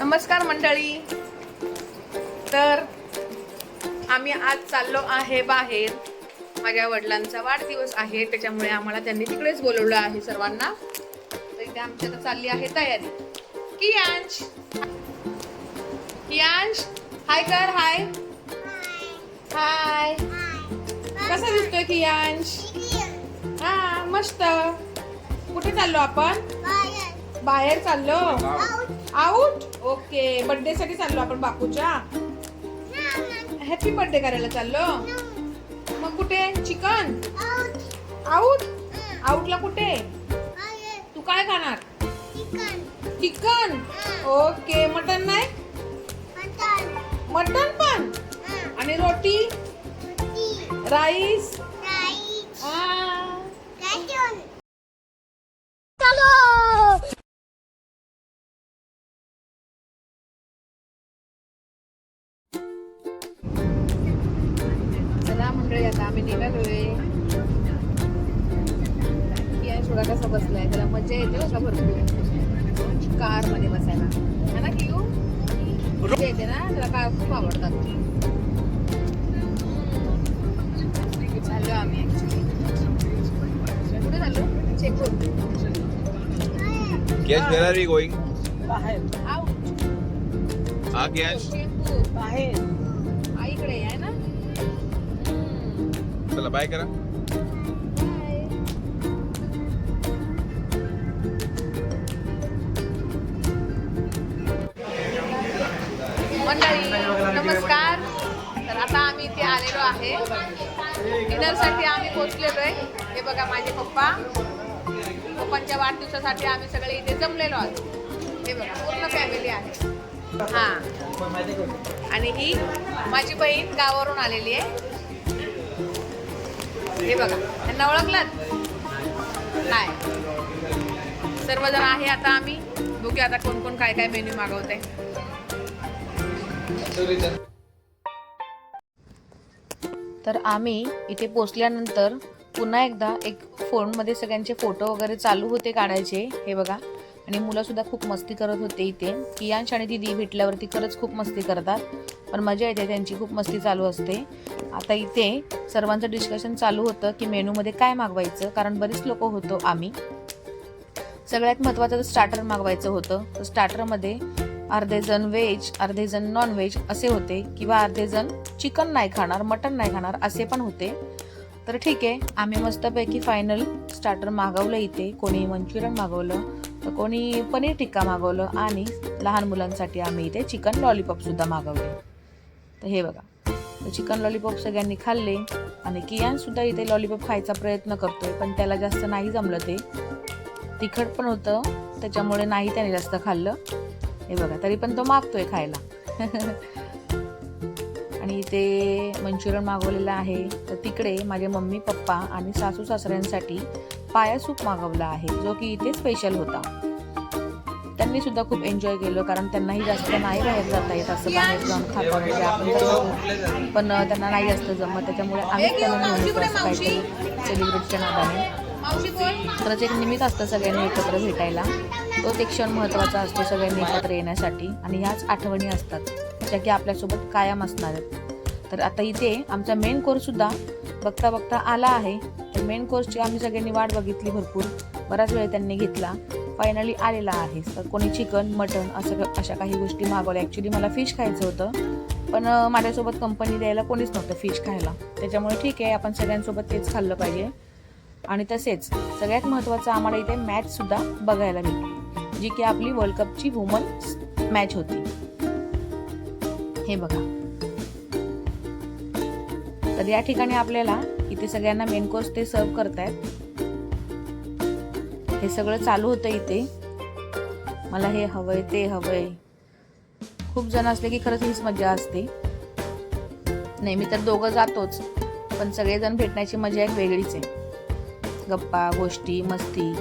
नमस्कार मंडळी. तर आम्ही आज चाललो आहे बाहेर. माझ्या वडिलांचा वाढदिवस आहे त्याच्यामुळे आम्हाला त्यांनी तिकडेच बोलवलं आहे सर्वांना. तर इथे आमची आता चालली आहे तयारी. कियांश. कियांश हाय कर हाय हाय कसा दिसतोय कियांश? हा मस्त. कुठे चाललो आपण? बाहेर. चाललो. ओके बर्थडे साठी चाललो आपण बापूच्या. हॅपी बर्थडे करायला चाललो. मग कुठे? चिकन? आउट आउटला कुठे? तू काय खाणार? चिकन. ओके मटन नाही? मटन पण? आणि रोटी? राईस चला मंडळी आता आम्ही निघालोय. या थोडा कसा बसलाय? त्याला मजा येते बघा भरपूर. कारमध्ये बसायला. है ना किऊ मजा येते ना? त्याला कार खूप आवडतात. चाललो आम्ही ऍक्च्युली कुठे चाललो? चेकूर Yes, where are we going? बाहेर. Out Ah, Kiyansh? चेकूर बाहेर आईकडे आहे ना. चला बाय करा. मंडळी नमस्कार. तर आता आम्ही इथे आलेलो आहे. डिनरसाठी आम्ही पोहोचलेलो आहे. हे बघा माझे पप्पा. पप्पांच्या वाढदिवसासाठी आम्ही सगळे इथे जमलेलो आहोत. हे बघा पूर्ण फॅमिली आहे. हां. आणि ही माझी बहीण गावावरून आलेली आहे. हे बघा त्यांना ओळखलात? नाही. सर्वजण आहे आता आम्ही. बघूया आता कोण कोण काय काय मेन्यू मागवते तर आम्ही इथे पोचल्यानंतर पुन्हा एकदा एक फोनमध्ये सगळ्यांचे फोटो वगैरे चालू होते काढायचे हे बघा. आणि मुलं सुद्धा खूप मस्ती करत होते इथे. कियांश आणि दिदी भेटल्यावरती खरंच खूप मस्ती करतात. पण मजा येते त्यांची खूप मस्ती चालू असते. आता इथे सर्वांचं डिस्कशन चालू होतं की मेनूमध्ये काय मागवायचं कारण बरीच लोक होतो आम्ही. सगळ्यात महत्त्वाचं स्टार्टर मागवायचं होतं. तर स्टार्टरमध्ये अर्धे जण व्हेज अर्धे जण नॉन व्हेज असे होते किंवा अर्धे जण चिकन नाही खाणार मटन नाही खाणार असे पण होते. तर ठीक आहे आम्ही मस्तपैकी फायनल स्टार्टर मागवलं इथे. कोणी मंच्युरियन मागवलं तर कोणी पनीर टिक्का मागवलं आणि लहान मुलांसाठी आम्ही इथे चिकन लॉलीपॉपसुद्धा मागवले. तर हे बघा. चिकन लॉलीपॉप सगळ्यांनी खाल्ले. आणि कियान सुद्धा इथे लॉलीपॉप खायचा प्रयत्न करतोय पण त्याला जास्त नाही जमलं ते. तिखट पण होतं त्याच्यामुळे नाही त्याने जास्त खाल्लं. हे बघा तरी पण तो मागतोय खायला. आणि इथे मंचुरियन मागवलेलं आहे. तर तिकडे माझे मम्मी पप्पा आणि सासू सासऱ्यांसाठी पाया सूप मागवला आहे जो की इथे स्पेशल होता. त्यांनी सुद्धा खूप एन्जॉय केलं कारण त्यांनाही जास्त नाही बाहेर जाता येत असं बाहेर जाऊन खाता म्हणजे आपण पण त्यांना नाही जास्त जमत त्याच्यामुळे आम्ही त्यांना घेऊन असं काहीतरी सेलिब्रेटच्या नादाने. खरंच एक निमित्त असतं सगळ्यांनी एकत्र भेटायला. तोच एक क्षण महत्त्वाचा असतो सगळ्यांनी एकत्र येण्यासाठी. आणि ह्याच आठवणी असतात ज्या की आपल्यासोबत कायम असणार आहेत. तर आता इथे आमचा मेन कोर्ससुद्धा बघता बघता आला आहे. तर मेन कोर्सची आम्ही सगळ्यांनी वाट बघितली भरपूर. बराच वेळ त्यांनी घेतला. फायनली आलेला आहे. तर कोणी चिकन मटन असं अशा काही गोष्टी मागवल्या. ॲक्च्युली मला फिश खायचं होतं. पण माझ्यासोबत कंपनी द्यायला कोणीच नव्हतं फिश खायला. त्याच्यामुळे ठीक आहे आपण सगळ्यांसोबत तेच खाल्लं पाहिजे. आणि तसेच सगळ्यात महत्त्वाचं आम्हाला इथे मॅचसुद्धा बघायला मिळते जी की आपली वर्ल्ड कपची वुमन मॅच होती. हे बघा. तर या ठिकाणी आपल्याला इथे सगळ्यांना मेन कोर्स ते सर्व करतायत. हे सगळं चालू होतं इथे. मला हे हवंय ते हवंय. खूप जण असले की खरंच हीच मजा असते. नेहमी तर दोघं जातोच पण सगळेजण भेटण्याची मजा एक वेगळीच आहे. गप्पा गोष्टी मस्ती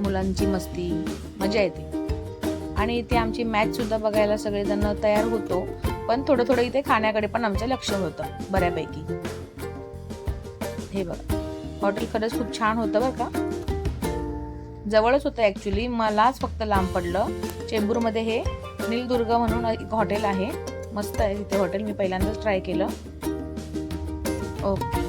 मुलांची मस्ती मजा येते. आणि इथे आमची मॅच सुद्धा बघायला सगळेजण तयार होतो पण थोडं थोडं इथे खाण्याकडे पण आमचं लक्ष होतं बऱ्यापैकी. हे बघा. हॉटेल खरंच खूप छान होतं बरं का? जवळच होतं ॲक्च्युली मलाच फक्त लांब पडलं. चेंबूरमध्ये हे नीलदुर्ग म्हणून एक हॉटेल आहे. मस्त आहे तिथे हॉटेल मी पहिल्यांदाच ट्राय केलं. ओके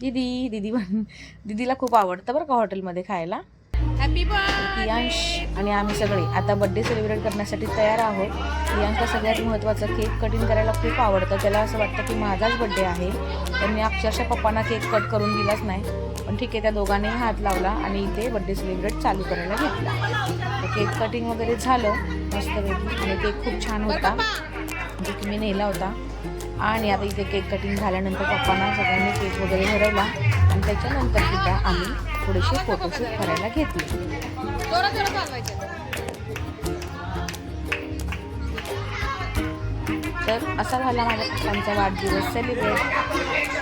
दीदी दीदी म्हण दीदीला खूप आवडतं बरं का हॉटेलमध्ये खायला. प्रियांश आणि आम्ही सगळे. आता बड्डे सेलिब्रेट करण्यासाठी तयार आहोत. प्रियांशला सगळ्यात महत्त्वाचं केक कटिंग करायला खूप आवडतं. त्याला असं वाटतं की माझाच बड्डे आहे. त्यांनी अक्षरशः पप्पांना केक कट करून दिलाच नाही. पण ठीक आहे त्या दोघांनीही हात लावला आणि इथे बड्डे सेलिब्रेट चालू करायला घेतला. केक कटिंग वगैरे झालं मस्तपैकी. आणि केक खूप छान होता. जो की मी नेला होता. आणि आता इथे केक कटिंग झाल्यानंतर पप्पांना सगळ्यांनी केक वगैरे भरवला. आणि त्याच्यानंतर सुद्धा आम्ही थोडेसे फोटोशूट करायला घेतले. तर असा झाला माझ्या पप्पांचा वाढदिवस. सेलिब्रेट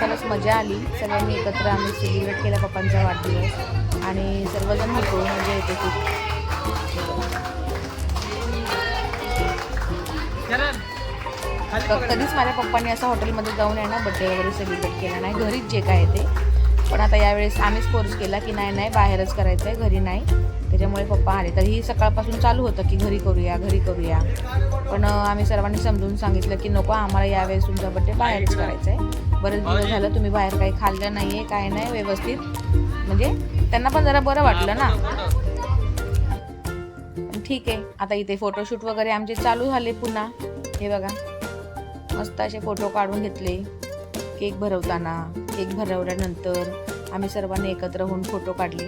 खरंच मजा आली. सगळ्यांनी एकत्र आम्ही सेलिब्रेट केला पप्पांचा वाढदिवस. आणि सर्वजण होतो. मजा येते खूप. कधीच माझ्या पप्पांनी असं हॉटेलमध्ये जाऊन आहे ना बड्डे वगैरे सेलिब्रेट केला नाही. घरीच जे काय आहे ते. पण आता यावेळेस आम्हीच फोर्स केला की नाही नाही बाहेरच करायचं आहे घरी नाही. त्याच्यामुळे पप्पा आले. तर ही सकाळपासून चालू होतं की घरी करूया घरी करूया. पण आम्ही सर्वांनी समजून सांगितलं की नको आम्हाला यावेळेस तुमचा बड्डे बाहेरच करायचा आहे बरेच दिवस झालं तुम्ही बाहेर काही खाल्लं नाही आहे काय नाही व्यवस्थित. म्हणजे त्यांना पण जरा बरं वाटलं ना. ठीक आहे. आता इथे फोटोशूट वगैरे आमचे चालू झाले पुन्हा. हे बघा. मस्त असे फोटो काढून घेतले. केक भरवताना केक भरवल्यानंतर आम्ही सर्वांनी एकत्र होऊन फोटो काढले.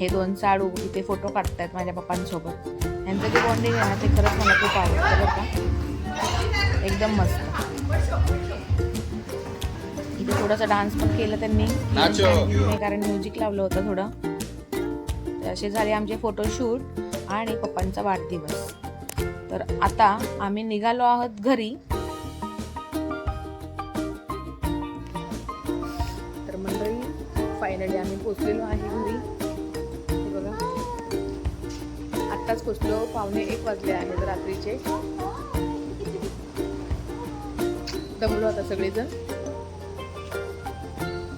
हे दोन साडू इथे फोटो काढतायत माझ्या पप्पांसोबत. यांचं जे बॉन्डिंग आहे ना ते खरंच मला खूप आवडतं का. एकदम मस्त. इथे थोडासा डान्स पण केला. त्यांनी. कारण म्युझिक लावलं होतं थोडं. तर असे झाले आमचे फोटोशूट आणि पप्पांचा वाढदिवस. तर आता आम्ही निघालो आहोत घरी. पोचलेलो आहे घरी. हे बघा. आत्ताच पोचलो. पावणे एक वाजले आहेत रात्रीचे. दमलो आता सगळेजण.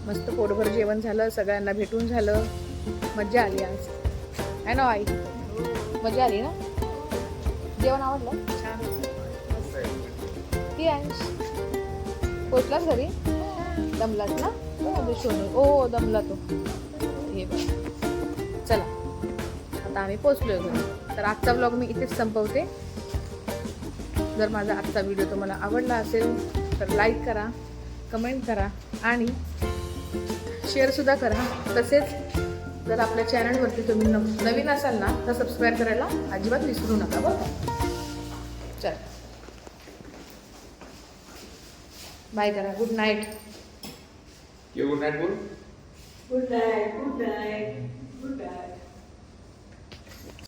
मस्त पोटभर जेवण झालं. सगळ्यांना भेटून झालं. मज्जा आली आज. आहे ना आई? मजा आली ना? जेवण आवडलं? की अंश. पोचलास घरी? दमलास ना? हो, शोनू. ओ दमला तो. आता आम्ही पोचलोय घरी. तर आजचा ब्लॉग मी इथेच संपवते. जर माझा आजचा व्हिडिओ तुम्हाला आवडला असेल तर लाईक करा कमेंट करा आणि शेअरसुद्धा करा. तसेच जर आपल्या चॅनलवरती तुम्ही न- नवीन असाल ना तर सबस्क्राईब करायला अजिबात विसरू नका बरं का? चल. बाय करा. Good night good night, Bull? Good night, good night, good night.